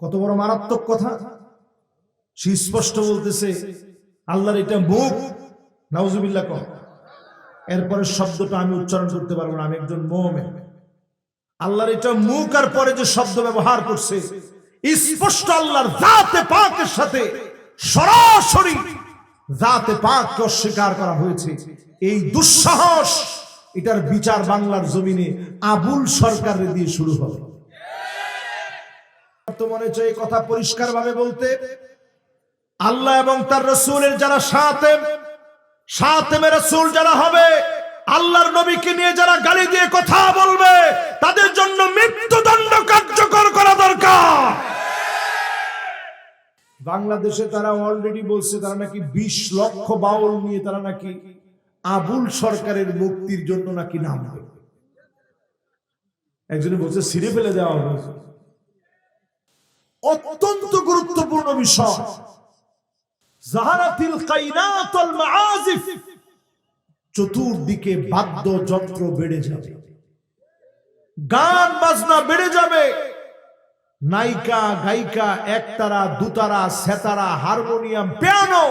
কত বড় মারাত্মক কথা। সে স্পষ্ট বলতেছে, আল্লাহর এটা মুখ নাউজুবিল্লাহ কম এরপরে শব্দটা আমি উচ্চারণ করতে পারব না, আমি একজন মোহামেন আল্লাহর এটা মুখ আর পরে যে শব্দ ব্যবহার করছে, স্পষ্ট আল্লাহর জাতে পাকের সাথে সরাসরি জাতে পাককে অস্বীকার করা হয়েছে। এই দুঃসাহস, এটার বিচার বাংলার জমিনে আবুল সরকারের দিয়ে শুরু হবে। মনে এই কথা পরিষ্কার ভাবে বলতে, আল্লাহ এবং তার রসুলের যারা সাথে সাথে রসুল যারা হবে, আল্লাহর নবীকে নিয়ে যারা গালি দিয়ে কথা বলবে, তাদের জন্য মৃত্যুদণ্ড কার্যকর করা দরকার। বাংলাদেশে তারা অলরেডি বলছে, তারা নাকি বিশ লক্ষ বাউল নিয়ে তারা নাকি আবুল সরকারের মুক্তির জন্য নাকি নামবে একজনে বলছে সিঁড়ে ফেলে দেওয়া হবে অত্যন্ত গুরুত্বপূর্ণ বিষয়। জাহারাতিল চতুর্দিকে বাদ্যযন্ত্র বেড়ে যাবে। গান বাজনা বেড়ে যাবে। নায়িকা, গায়িকা, একতারা, দুতারা, সেতারা, হারমোনিয়াম, পিয়ানো,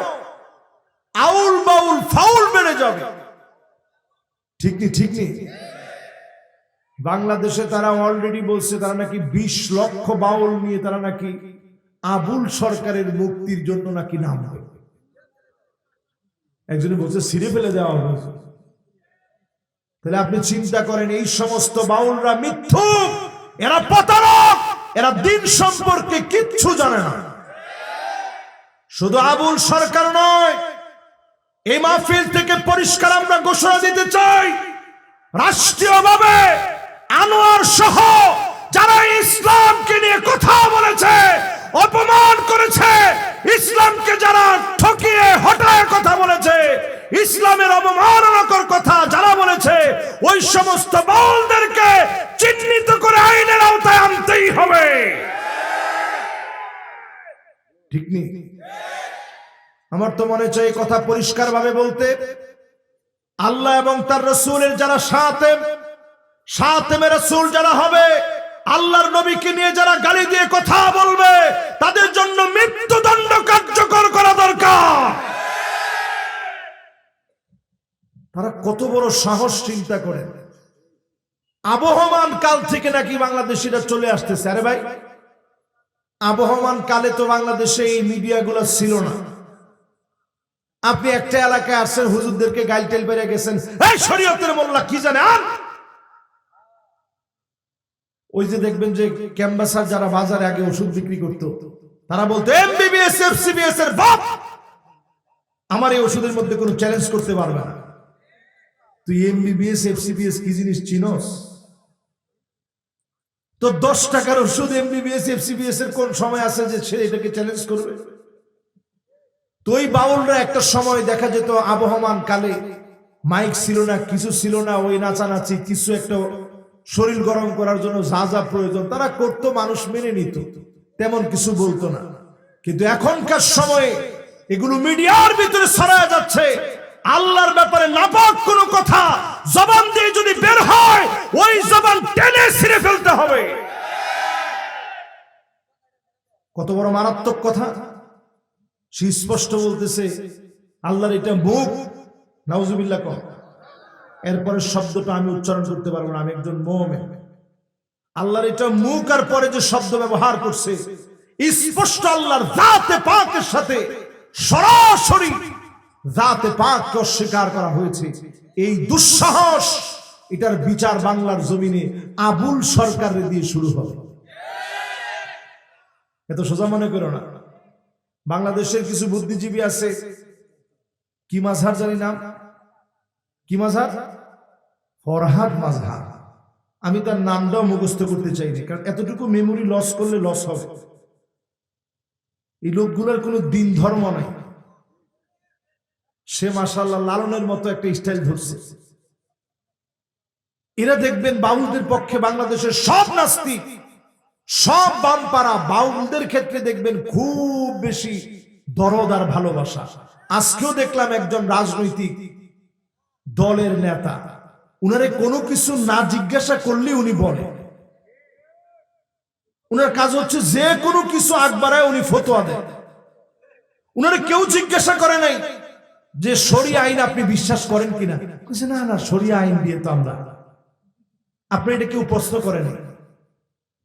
আউল বাউল, ফাউল বেড়ে যাবে। ঠিক নি ঠিক নি বাংলাদেশে তারা অলরেডি বলছে তারা নাকি বিশ লক্ষ বাউল নিয়ে তারা নাকি আবুল সরকারের মুক্তির জন্য নাকি নামবে একজনে বলছে, ছিঁড়ে ফেলে দেওয়া হবে তাহলে আপনি চিন্তা করেন, এই সমস্ত বাউলরা মিথ্যুক, এরা প্রতারক, এরা দিন সম্পর্কে কিচ্ছু জানে না। শুধু আবুল সরকার নয়, এই মাহফিল থেকে পরিষ্কার আমরা ঘোষণা দিতে চাই, রাষ্ট্রীয়ভাবে আনোয়ার সহ যারা ইসলামকে নিয়ে কথা বলেছে, অপমান করেছে, ইসলামকে যারা ঠকিয়ে, হটায় কথা বলেছে, ইসলামের অবমাননাকর কথা যারা বলেছে, ওই সমস্ত বলদেরকে চিহ্নিত করে আইনের আওতায় আনতেই হবে। ঠিক নেই আমার তো মনে চাই কথা পরিষ্কার ভাবে বলতে, আল্লাহ এবং তার রসুলের যারা সাথে সাথে রসুল যারা হবে, আল্লাহর নবীকে নিয়ে যারা গালি দিয়ে কথা বলবে, তাদের জন্য মৃত্যুদণ্ড কার্যকর করা দরকার। তারা কত বড় সাহস চিন্তা করেন। আবহমান কাল থেকে নাকি বাংলাদেশিরা চলে আসতেছে। আরে ভাই, আবহমান কালে তো বাংলাদেশে এই মিডিয়াগুলো ছিল না। আপনি একটা এলাকায় আসছেন, হুজুরদেরকে গাইল টেল বেড়ে গেছেন। এই শরীয়তের মোল্লা কি জানে, আর ওই যে দেখবেন যে ক্যাম্বাসার যারা বাজারে আগে ওষুধ বিক্রি করতো, তারা বলতো, এমবিবিএস, এফসিবিএস এর বাপ। আমার এই ওষুধের মধ্যে কোনো চ্যালেঞ্জ করতে পারবে না। তুই এমবিবিএস, এফসিবিএস কি জিনিস চিনস? তো দশ টাকার ওষুধ এমবিবিএস, এফসিবিএস এর কোন সময় আছে যে সে এটাকে চ্যালেঞ্জ করবে? তো ওই বাউলরা একটা সময় দেখা যেত আবহমান কালে, মাইক ছিল না, কিছু ছিল না, ওই নাচানাচি, কিছু একটা শরীর গরম করার জন্য যা যা প্রয়োজন, তারা করতো, মানুষ মেনে নিত। তেমন কিছু বলতো না। কিন্তু এখনকার সময়ে এগুলো মিডিয়ার ভিতরে ছড়ায় যাচ্ছে। আল্লাহর ব্যাপারে নাপাক কোনো কথা, জবান দিয়ে যদি বের হয়, ওই জবান টেনে ছিঁড়ে ফেলতে হবে। কত বড় মারাত্মক কথা। সে স্পষ্ট বলতেছে, আল্লাহর এটা মুখ, নাউজুবিল্লাহ কম। এরপরে শব্দটা আমি উচ্চারণ করতে পারব না, আমি একজন মোহামেন আল্লাহর এটা মুখ আর পরে যে শব্দ ব্যবহার করছে, স্পষ্ট আল্লাহর জাতে পাকের সাথে সরাসরি জাতে পাককে অস্বীকার করা হয়েছে। এই দুঃসাহস, এটার বিচার বাংলার জমিনে আবুল সরকারের দিয়ে শুরু হবে। এত সোজা মনে করো না। বাংলাদেশের কিছু বুদ্ধিজীবী আছে, কি মাঝহার জানি নাম? কি মাঝহার ফরহাদ মাঝহার আমি তার নামটাও মুখস্থ করতে চাইনি, কারণ এতটুকু মেমোরি লস করলে লস হবে। এই লোকগুলোর কোনো দিন ধর্ম নাই। সে মাসাল্লাহ লালনের মতো একটা স্টাইল ধরছে। এরা দেখবেন বাউলদের পক্ষে বাংলাদেশের সব নাস্তিক, সব বামপাড়া বাউলদের ক্ষেত্রে দেখবেন খুব বেশি দরদ আর ভালোবাসা। আজকেও দেখলাম একজন রাজনৈতিক দলের নেতা। উনারে কোনো কিছু না জিজ্ঞাসা করলে উনি বলে। উনার কাজ হচ্ছে যে কোনো কিছু আগ বাড়ায় উনি ফতোয়া দেন। উনারে কেউ জিজ্ঞাসা করে নাই যে সরিয়া আইন আপনি বিশ্বাস করেন কিনা। না না সরিয়া আইন দিয়ে তো আমরা আপনি এটা কেউ প্রশ্ন করেন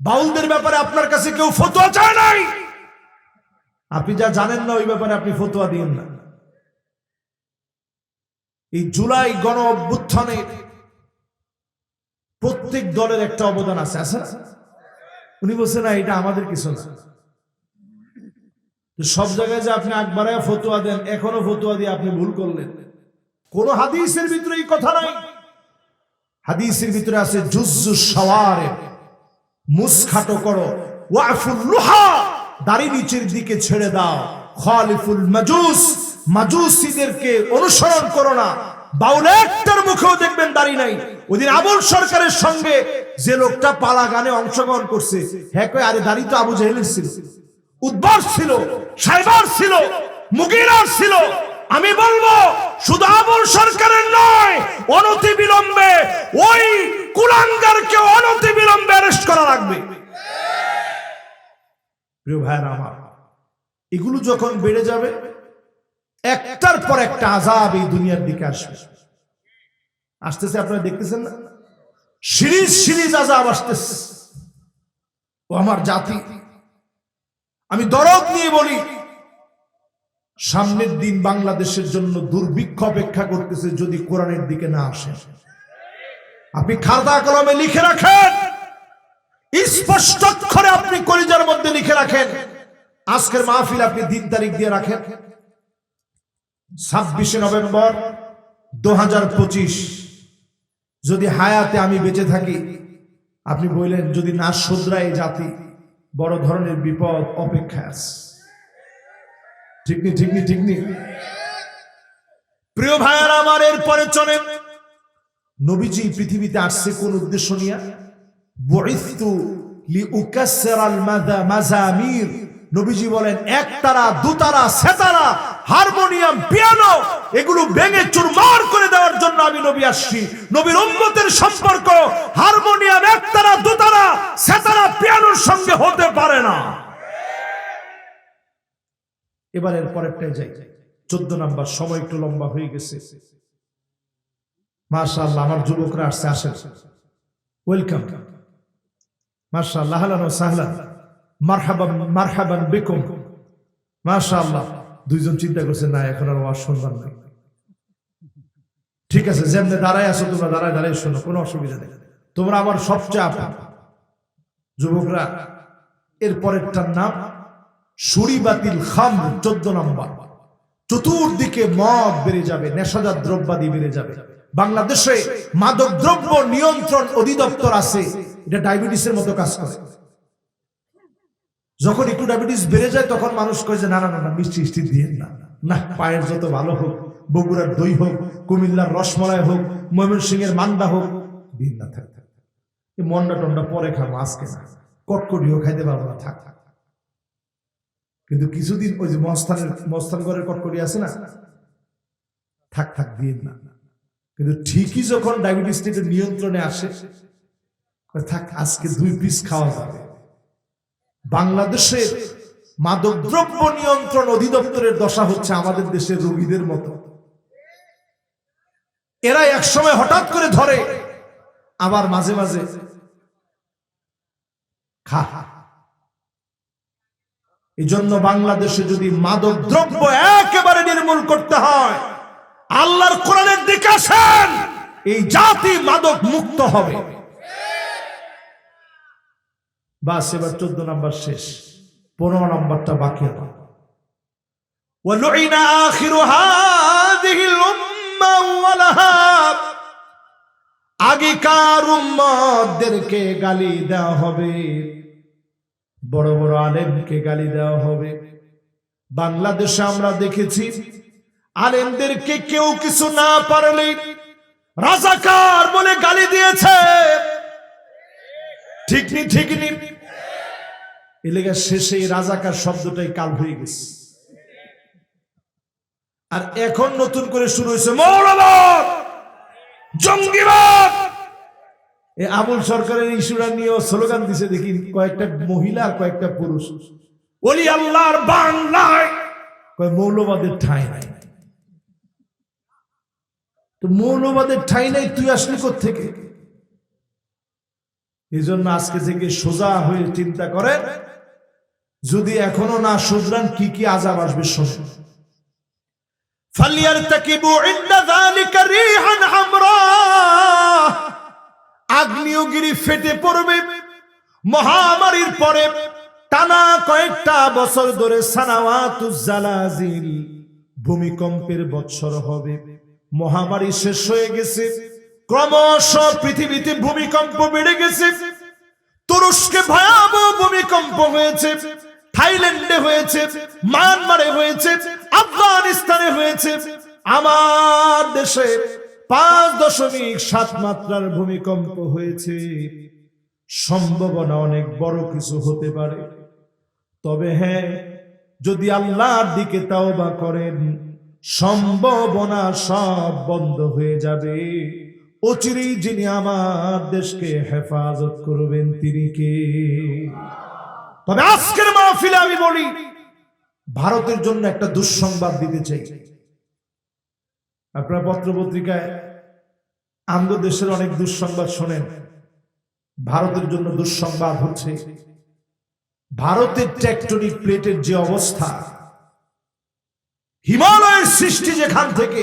বাউলদের ব্যাপারে আপনার কাছে কেউ ফতোয়া চায় নাই। আপনি যা জানেন না, ওই ব্যাপারে আপনি ফতোয়া দিন না। এই জুলাই গণ অভ্যুত্থানে প্রত্যেক দলের একটা অবদান আছে আছে? উনি বলছেন না, এটা আমাদের কিছু না। সব জায়গায় যে আপনি আকবরায় ফতোয়া দেন, এখনও ফতুয়া দিয়ে আপনি ভুল করলেন। কোন হাদিসের ভিতরে এই কথা নাই। হাদিসের ভিতরে আছে, জুজ্জু সওয়ারে মুসখাটো করো, ওয়াফুল লুহা দাড়ি নিচের দিকে ছেড়ে দাও, খালিফুল মাজুস মাজুসিদেরকে অনুসরণ করো না। বাউল মুখেও দেখবেন দাড়ি নাই। ওদিন আবুল সরকারের সঙ্গে যে লোকটা পালা গানে অংশগ্রহণ করছে হ্যাঁ আরে দাড়ি তো আবু জাহেলের ছিল। উদ্বার ছিল, সাইবার ছিল, মুগিরার ছিল। আমি বলব, শুধু আবুল সরকারের নয় অনতি বিলম্বে ওই কুলাঙ্গারকে অনতি বিলম্বে অ্যারেস্ট করা লাগবে। প্রিয় ভাইয়েরা আমার, এগুলো যখন বেড়ে যাবে একটার পর একটা আজাব এই দুনিয়ার দিকে আসবে। আসতেছে, আপনারা দেখতেছেন না? সিরিজ সিরিজ আজাব আসতেছে। ও আমার জাতি। আমি দরদ নিয়ে বলি, সামনের দিন বাংলাদেশের জন্য দুর্ভিক্ষ অপেক্ষা করতেছে যদি কোরআনের দিকে না আসে। আপনি খাতা কলমে লিখে রাখেন, স্পষ্ট অক্ষরে আপনি কলিজার মধ্যে লিখে রাখেন। আজকের মাহফিল আপনি দিন তারিখ দিয়ে রাখেন। ছাব্বিশে নভেম্বর দু হাজার পঁচিশ। যদি হায়াতে আমি বেঁচে থাকি, আপনি বললেন, যদি না শুধরায় জাতি, বড় ধরনের বিপদ অপেক্ষা আছে। ঠিক নি ঠিক নি ঠিক নি? প্রিয় ভাইয়ার, আমার এরপরে চলেন। নবীজি পৃথিবীতে আসছে কোন উদ্দেশ্য নিয়ে? মাযামির। নবীজি বলেন একতারা দুতারা সেতারা পিয়ানো, এগুলো ভেঙে চুরমার করে দেওয়ার জন্য আমি নবী আসছি। নবীর সম্পর্ক হারমোনিয়াম একতারা, দুতারা, সেতারা পিয়ানোর সঙ্গে হতে পারে না। পরেরটাই যাই। চোদ্দ নাম্বার, সময় একটু লম্বা হয়ে গেছে। মাশাআল্লাহ, আমার যুবকরা আসছে, আসেন। ওয়েলকাম ওয়া সাহলান। মারহাবান মারহাবান দুইজন চিন্তা করছে, না, এখন আর ওয়াজ শুনবার নাই। ঠিক আছে, যেমনি দাঁড়ায় আছো, তোমরা দাঁড়ায় দাঁড়ায় শোনো, কোনো অসুবিধা নেই। তোমরা আমার সবচেয়ে যুবকরা, এর পরেরটার নাম সুরি বাতিল খাম চোদ্দ নম্বর। চতুর্দিকে মদ বেড়ে যাবে, নেশাজাত দ্রব্যাদি বেড়ে যাবে। বাংলাদেশে মাদক দ্রব্য নিয়ন্ত্রণ অধিদপ্তর আছে, এটা ডায়াবেটিসের মতো কাজ করে। যখন একটু ডায়াবেটিস বেড়ে যায়, তখন মানুষ কয় যে, না না না মিষ্টি মিষ্টি দিয়ে না। না, পায়ের যত ভালো হোক, বগুড়ার দই হোক, কুমিল্লার রসমলাই হোক ময়মনসিং এর মান্ডা হোক, দিন না থাক থাক। মন্ডা টন্ডা পরে খাব, আজকে না। কটকটিও খাইতে পারব না, থাক থাক কিন্তু কিছুদিন ওই যে মস্তানের মস্তানগড়ের কটকটি আছে না, থাক থাক, দিয়ে না। কিন্তু ঠিকই যখন ডায়াবেটিস নিয়ন্ত্রণে আসে থাক, আজকে দুই পিস খাওয়া যাবে। বাংলাদেশের মাদকদ্রব্য নিয়ন্ত্রণ অধিদপ্তরের দশা হচ্ছে আমাদের দেশের রোগীদের মতো। এরা একসময় হঠাৎ করে ধরে, আবার মাঝে মাঝে এই জন্য বাংলাদেশে যদি মাদক দ্রব্য একেবারে নির্মূল করতে হয়, আল্লাহর কোরআনের দিকে আসেন, এই জাতি মাদক মুক্ত হবে। বাস এবার চোদ্দ নাম্বার শেষ পনেরো নাম্বারটা বাকি আমার ولعن آخر هذه الأمة ولها আগেকার উম্মতদেরকে গালি দেওয়া হবে বড় বড় আলেমকে গালি দেওয়া হবে বাংলাদেশে আমরা দেখেছি আলেমদেরকে কেউ কিছু না পারলে রাজাকার বলে গালি দিয়েছে ঠিক নি ঠিক নি এলাকার শেষে রাজাকার শব্দটাই কাল হয়ে গেছে। আর এখন নতুন করে শুরু হয়েছে মৌলবাদ, জঙ্গিবাদ। এই আমুল সরকারের ইস্যুটা নিয়ে স্লোগান দিছে, দেখি কয়েকটা মহিলা আর কয়েকটা পুরুষ। ওলি আল্লাহর বাংলায় মৌলবাদের ঠাঁই নাই। তো মৌলবাদের ঠাঁই নাই, তুই আসলি থেকে এই জন্য আজকে থেকে সোজা হয়ে চিন্তা করেন যদি এখনও না শুধরান, কি কি আজাব আসবে শোনেন আগ্নেয়গিরি ফেটে পড়বে। মহামারীর পরে টানা কয়েকটা বছর ধরে সানাওয়াতুজালাজিল ভূমিকম্পের বৎসর হবে। মহামারী শেষ হয়ে গেছে। ক্রমশ পৃথিবীতে ভূমিকম্প বেড়ে গেছে। তুরস্কে ভয়াবহ ভূমিকম্প হয়েছে। থাইল্যান্ডে হয়েছে, মায়ানমারে হয়েছে, আফগানিস্তানে হয়েছে। আমার দেশে পাঁচ দশমিক সাত মাত্রার ভূমিকম্প হয়েছে। সম্ভাবনা অনেক বড় কিছু হতে পারে। তবে হ্যাঁ যদি আল্লাহর দিকে তাওবা করেন, সম্ভাবনা সব বন্ধ হয়ে যাবে। অচিরেই যিনি আমার দেশকে হেফাজত করবেন, তিনি কে? তবে আজকের মাহফিলে আমি বলি, ভারতের জন্য একটা দুঃসংবাদ দিতে চাই। আপনারা পত্র পত্রিকায় আন্দ দেশের অনেক দুঃসংবাদ শোনেন। ভারতের জন্য দুঃসংবাদ হচ্ছে, ভারতের টেকটনিক প্লেটের যে অবস্থা, হিমালয়ের সৃষ্টি যেখান থেকে,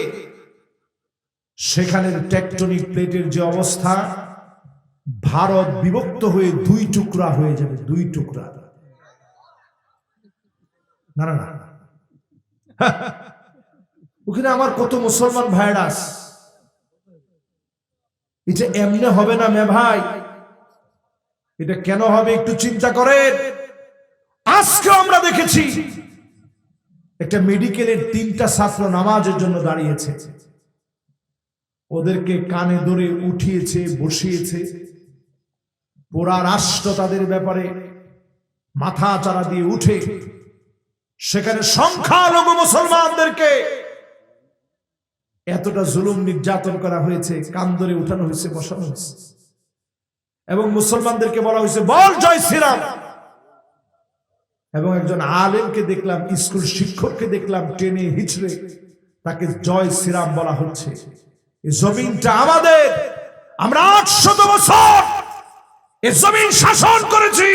সেখানের টেকটনিক প্লেটের যে অবস্থা, ভারত বিভক্ত হয়ে দুই টুকরা হয়ে যাবে, দুই টুকরা। না না ওখানে আমার কত মুসলমান ভাইরাস এটা এমনি হবে না মে ভাই? এটা কেন হবে একটু চিন্তা করেন। আজকে আমরা দেখেছি, একটা মেডিকেলের তিনটা ছাত্র নামাজের জন্য দাঁড়িয়েছে। ওদেরকে কানে ধরে উঠিয়েছে, বসিয়েছে। পোড়া রাষ্ট্র তাদের ব্যাপারে মাথা চারা দিয়ে উঠে সেখানে সংখ্যালঘু মুসলমানদেরকে এতটা জুলুম নির্যাতন করা হয়েছে, কান ধরে উঠানো হয়েছে, বসানো হয়েছে। এবং মুসলমানদেরকে বলা হয়েছে, বল জয় শ্রীরাম। এবং একজন আলেমকে দেখলাম, স্কুল শিক্ষককে দেখলাম, টেনে হিচড়ে তাকে জয় শ্রীরাম বলা হচ্ছে। এই জমিনটা আমাদের। আমরা আটশত বছর এই জমিন শাসন করেছি।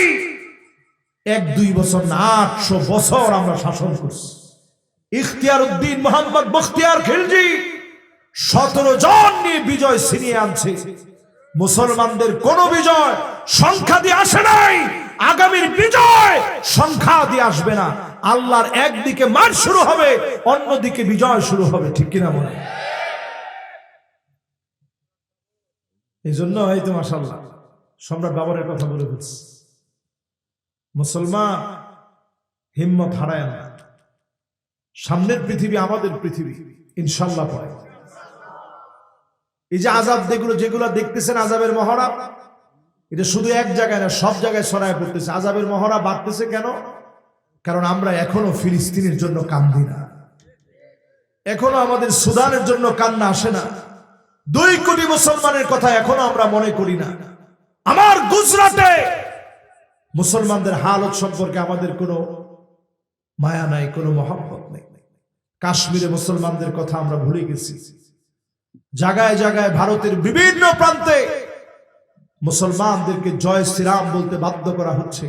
এক, দুই বছর না, আটশো বছর আমরা শাসন করছি। ইখতিয়ার উদ্দিন মোহাম্মদ বখতিয়ার খিলজি সতেরো জন নিয়ে বিজয় ছিনিয়ে আনছে। মুসলমানদের কোন বিজয় সংখ্যা দিয়ে আসে নাই, আগামীর বিজয় সংখ্যা দিয়ে আসবে না। আল্লাহর একদিকে মার শুরু হবে, অন্যদিকে বিজয় শুরু হবে, ঠিক কিনা বলে এই জন্য হয়তো মাসাল্লাহ সম্রাট বাবরের কথা বলে ফেলছি। মুসলমান হিম্মত হারায় না। সামনের পৃথিবী আমাদের পৃথিবী, ইনশাল্লাহ পরে। এই যে আজাব যেগুলো যেগুলো দেখতেছেন আজাবের মহড়া, এটা শুধু এক জায়গায় না, সব জায়গায় ছড়ায় পড়তেছে। আজাবের মহড়া বাড়তেছে কেন? কারণ আমরা এখনও ফিলিস্তিনের জন্য কান্দি না। এখনও আমাদের সুদানের জন্য কান্না আসে না। দুই কোটি মুসলমানের কথা এখনও আমরা মনে করি না। আমার গুজরাটে মুসলমানদের হালত সম্পর্কে আমাদের কোনো মায়া নাই, কোনো মহাব্বত নেই। কাশ্মীরে মুসলমানদের কথা আমরা ভুলে গেছি। জায়গায় জায়গায় ভারতের বিভিন্ন প্রান্তে মুসলমানদেরকে জয় শ্রীরাম বলতে বাধ্য করা হচ্ছে।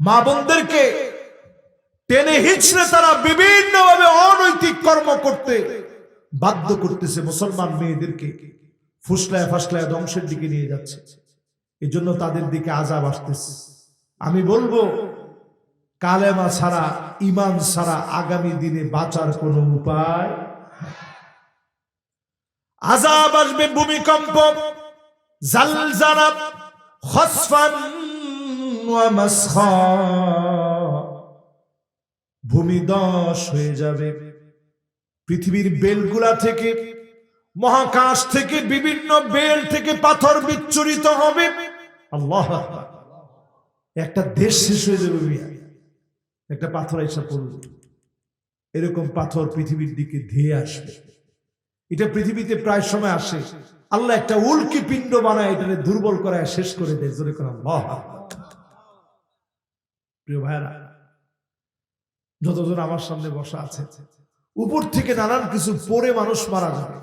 মা বোনদেরকে টেনে হিচড়ে তারা বিভিন্নভাবে অনৈতিক কর্ম করতে বাধ্য করতেছে মুসলমান মেয়েদেরকে। ফুসলায় ফাসলায় ধ্বংসের দিকে নিয়ে যাচ্ছে। এই জন্য তাদের দিকে আজাব আসতেছে। আমি বলব, কালেমা ছাড়া ইমান ছাড়া আগামী দিনে বাঁচার কোনো উপায় আজাব আসবে ভূমিকম্প মাসখা। ভূমিদশ হয়ে যাবে। পৃথিবীর বেলগুলা থেকে, মহাকাশ থেকে, বিভিন্ন বেল থেকে পাথর বিচ্ছুরিত হবে। আল্লাহ। একটা দেশ শেষ হয়ে যাবে একটা পাথর এসে পড়বে। এরকম পাথর পৃথিবীর দিকে ধেয়ে আসবে। এটা পৃথিবীতে প্রায় সময় আসে। আল্লাহ একটা উল্কি পিণ্ড বানায় এটা দুর্বল করায় শেষ করে দেয়। জোরে করে প্রিয় ভাইরা যতজন আমার সামনে বসা আছে, উপর থেকে নানান কিছু পরে মানুষ মারা যাবে।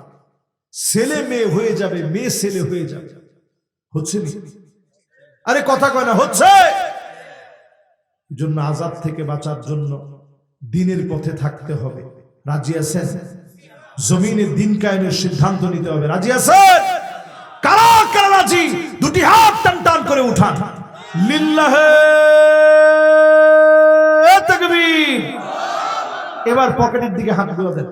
ছেলে মেয়ে হয়ে যাবে, মেয়ে ছেলে হয়ে যাবে। হচ্ছে নি? আরে কথা কয় না, হচ্ছে? জন্য আজাদ থেকে বাঁচার জন্য দিনের পথে থাকতে হবে। রাজি আছেন? জমিনের দিন কায়েমের সিদ্ধান্ত নিতে হবে। রাজি আছেন? কারা কারা রাজি? দুটি হাত টান টান করে উঠান। লিল্লাহে এবার পকেটের দিকে হাতগুলো দেন।